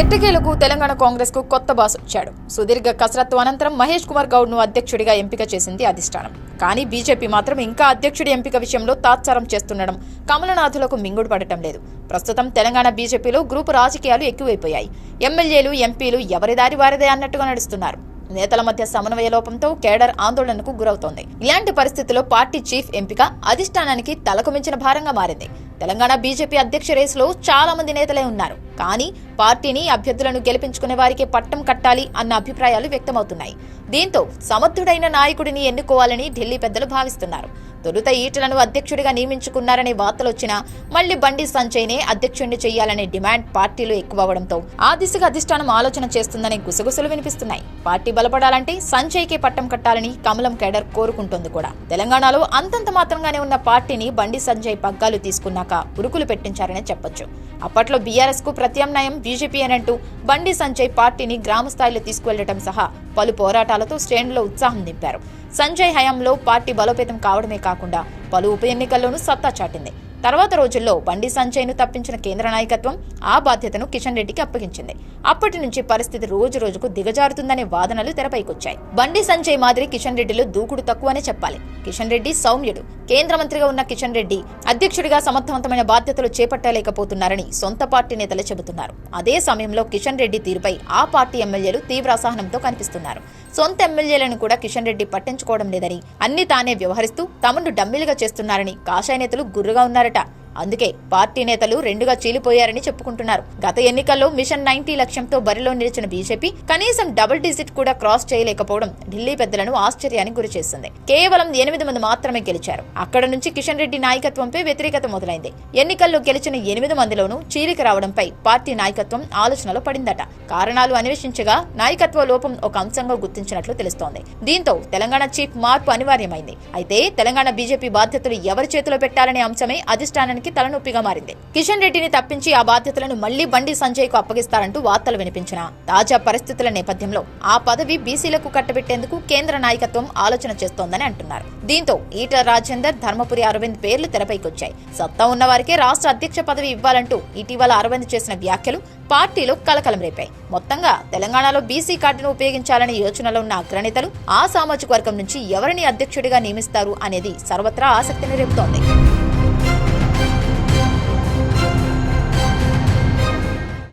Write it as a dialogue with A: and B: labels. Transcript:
A: ఎట్టకేలకు తెలంగాణ కాంగ్రెస్కు కొత్త బాస్ వచ్చాడు. సుదీర్ఘ కసరత్తు అనంతరం మహేష్ కుమార్ గౌడ్ను అధ్యక్షుడిగా ఎంపిక చేసింది అధిష్టానం. కానీ బీజేపీ మాత్రం ఇంకా అధ్యక్షుడి ఎంపిక విషయంలో తాత్సారం చేస్తుండడం కమలనాథులకు మింగుడు పడటం లేదు. ప్రస్తుతం తెలంగాణ బీజేపీలో గ్రూపు రాజకీయాలు ఎక్కువైపోయాయి. ఎమ్మెల్యేలు ఎంపీలు ఎవరి దారి వారిదే అన్నట్టుగా నడుస్తున్నారు. నేతల మధ్య సమన్వయ లోపంతో కేడర్ ఆందోళనకు గురవుతోంది. ఇలాంటి పరిస్థితుల్లో పార్టీ చీఫ్ ఎంపిక అధిష్టానానికి తలకు మించిన భారంగా మారింది. తెలంగాణ బీజేపీ అధ్యక్ష రేసులో చాలా మంది నేతలే ఉన్నారు. కానీ పార్టీని అభ్యర్థులను గెలిపించుకునే వారికి పట్టం కట్టాలి అన్న అభిప్రాయాలు వ్యక్తమవుతున్నాయి. దీంతో సమర్థుడైన నాయకుడిని ఎన్నుకోవాలని ఢిల్లీ పెద్దలు భావిస్తున్నారు. తొలుత ఈటలను అధ్యక్షుడిగా నియమించుకున్నారనే వార్తలొచ్చినా మళ్ళీ బండి సంజయ్నే అధ్యక్షుడిని చేయాలనే డిమాండ్ పార్టీలో ఎక్కువ అవడంతో ఆ దిశగా అధిష్టానం ఆలోచన చేస్తుందనే గుసగుసలు వినిపిస్తున్నాయి. పార్టీ బలపడాలంటే సంజయ్కి పట్టం కట్టాలని కమలం కేడర్ కోరుకుంటోంది కూడా. తెలంగాణలో అంతంత మాత్రంగానే ఉన్న పార్టీని బండి సంజయ్ పగ్గాలు తీసుకున్నాక ఉరుకులు పెట్టించారనే చెప్పొచ్చు. అప్పట్లో బీఆర్ఎస్కు ప్రత్యామ్నాయం బీజేపీ అంటూ బండి సంజయ్ పార్టీని గ్రామ స్థాయిలో తీసుకువెళ్ళడం సహా పలు పోరాటాలతో శ్రేణుల్లో ఉత్సాహం నింపారు. సంజయ్ హయాంలో పార్టీ బలోపేతం కావడమే కాకుండా పలు ఉప ఎన్నికల్లోనూ సత్తా చాటింది. తర్వాత రోజుల్లో బండి సంజయ్ను తప్పించిన కేంద్ర నాయకత్వం ఆ బాధ్యతను కిషన్ రెడ్డికి అప్పగించింది. అప్పటి నుంచి పరిస్థితి రోజు రోజుకు దిగజారుతుందనే వాదనలు తెరపైకొచ్చాయి. బండి సంజయ్ మాదిరి కిషన్ రెడ్డిలో దూకుడు తక్కువనే చెప్పాలి. కిషన్ రెడ్డి సౌమ్యుడు. కేంద్ర మంత్రిగా ఉన్న కిషన్ రెడ్డి అధ్యక్షుడిగా సమర్థవంతమైన బాధ్యతలు చేపట్టలేకపోతున్నారని సొంత పార్టీ నేతలు చెబుతున్నారు. అదే సమయంలో కిషన్ రెడ్డి తీరుపై ఆ పార్టీ ఎమ్మెల్యేలు తీవ్ర అసహనంతో కనిపిస్తున్నారు. సొంత ఎమ్మెల్యేలను కూడా కిషన్ రెడ్డి పట్టించుకోవడం లేదని అన్ని తానే వ్యవహరిస్తూ తమను డమ్మిలుగా చేస్తున్నారని కాషాయ నేతలు గుర్రుగా ఉన్నారట. అందుకే పార్టీ నేతలు రెండుగా చీలిపోయారని చెప్పుకుంటున్నారు. గత ఎన్నికల్లో మిషన్ నైన్టీ లక్ష్యంతో బరిలో నిలిచిన బీజేపీ కనీసం డబుల్ డిజిట్ కూడా క్రాస్ చేయలేకపోవడం ఢిల్లీ పెద్దలను ఆశ్చర్యానికి గురిచేసింది. కేవలం ఎనిమిది మంది మాత్రమే గెలిచారు. అక్కడ నుంచి కిషన్ రెడ్డి నాయకత్వంపై వ్యతిరేకత మొదలైంది. ఎన్నికల్లో గెలిచిన ఎనిమిది మందిలోనూ చీలిక రావడంపై పార్టీ నాయకత్వం ఆలోచనలో పడిందట. కారణాలు అన్వేషించగా నాయకత్వ లోపం ఒక అంశంగా గుర్తించినట్లు తెలుస్తోంది. దీంతో తెలంగాణ చీఫ్ మార్పు అనివార్యమైంది. అయితే తెలంగాణ బీజేపీ బాధ్యతలు ఎవరి చేతిలో పెట్టాలనే అంశమే అధిష్టానానికి తలనొప్పిగా మారింది. కిషన్ రెడ్డిని తప్పించి ఆ బాధ్యతలను మళ్ళీ బండి సంజయ్కు అప్పగిస్తారంటూ వార్తలు వినిపించిన తాజా పరిస్థితుల నేపథ్యంలో ఆ పదవి బీసీలకు కట్టబెట్టేందుకు కేంద్ర నాయకత్వం ఆలోచన చేస్తోందని అంటున్నారు. దీంతో ఈటల రాజేందర్ ధర్మపురి అరవింద్ పేర్లు తెరపైకొచ్చాయి. సత్తా ఉన్నవారికే రాష్ట్ర అధ్యక్ష పదవి ఇవ్వాలంటూ ఇటీవల అరవింద్ చేసిన వ్యాఖ్యలు పార్టీలో కలకలం రేపాయి. మొత్తంగా తెలంగాణలో బీసీ కార్డును ఉపయోగించాలనే యోచనలో ఉన్న అగ్రనేతలు ఆ సామాజిక వర్గం నుంచి ఎవరిని అధ్యక్షుడిగా నియమిస్తారు అనేది సర్వత్రా ఆసక్తిని రేపుతోంది.